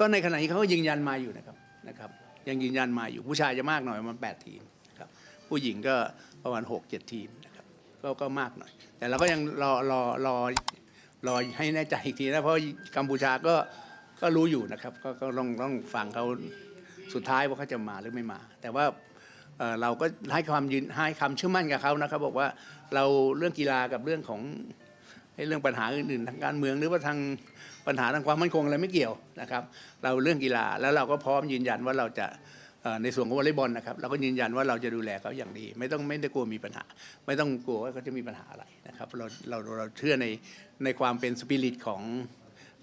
ก็ในขณะนี้เขาก็ยืนยันมาอยู่นะครับนะครับยังยืนยันมาอยู่ผู้ชายจะมากหน่อยประมันแปดทีมนะครับผู้หญิงก็ประมาณหกเจ็ดทีมนะครับก็ก็มากหน่อย แต่เราก็ยังรอรอรอรอให้แน่ใจอีกทีนะเพราะกัมพูชาก็ก็รู้อยู่นะครับก็ก็ต้องต้องฟังเขาสุดท้ายว่าเขาจะมาหรือไม่มา แต่ว่าเราก็ให้ความยืนให้คำเชื่อมั่นกับเขานะครับ บอกว่าเราเรื่องกีฬากับเรื่องของ เรื่องปัญหาอื่นๆทางการเมืองหรือว่าทางปัญหาทางความมั่นคงอะไรไม่เกี่ยวนะครับ เราเรื่องกีฬาแล้วเราก็พร้อมยืนยันว่าเราจะในส่วนของวอลเลย์บอลนะครับเราก็ยืนยันว่าเราจะดูแลเขาอย่างดี ไม่ต้องไม่ได้กลัวมีปัญหา ไม่ต้องกลัวว่าเขาจะมีปัญหาอะไรนะครับเราเราเราเชื่อในในความเป็นสปิริตของ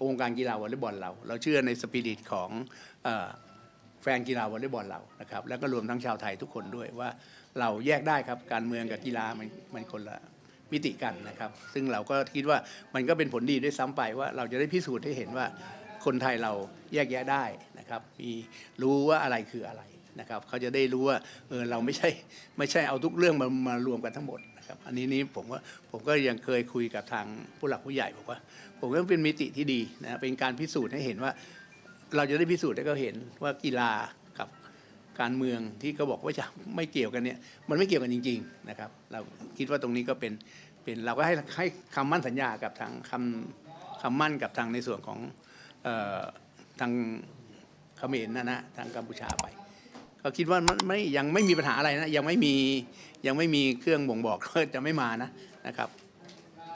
องค์การกีฬาวอลเลย์บอลเรา เราเชื่อในสปิริตของแฟนกีฬาวอลเลย์บอลเรานะครับแล้วก็รวมทั้งชาวไทยทุกคนด้วยว่าเราแยกได้ครับการเมืองกับกีฬามันมันคนละ มิติกันนะครับ ซึ่งเราก็คิดว่ามันก็เป็นผลดีด้วยซ้ำไปว่าเราจะได้พิสูจน์ให้เห็นว่าคนไทยเราแยกแยะได้นะครับ มีรู้ว่าอะไรคืออะไรนะครับ เขาจะได้รู้ว่าเออเราไม่ใช่ไม่ใช่เอาทุกเรื่องมามารวมกันทั้งหมดนะครับอันนี้นี้ผมว่าผมก็ยังเคยคุยกับทางผู้หลักผู้ใหญ่บอกว่า ผมว่าเป็นมิติที่ดีนะเป็นการพิสูจน์ให้เห็นว่า เราจะได้พิสูจน์ให้เขาเห็นว่ากีฬา การเมืองที่เขาบอกว่าจะไม่เกี่ยวกันเนี่ยมันไม่เกี่ยวกันจริง ๆนะครับ เราคิดว่าตรงนี้ก็เป็นเป็นเราก็ให้ให้คำมั่นสัญญากับทางคำคำมั่นกับทางในส่วนของออทางเขมรนะนะทางกัมพูชาไปเขาคิดว่ามันไม่ยังไม่มีปัญหาอะไรนะยังไม่มียังไม่มีเครื่องบ่งบอกว่าจะไม่มานะนะครับ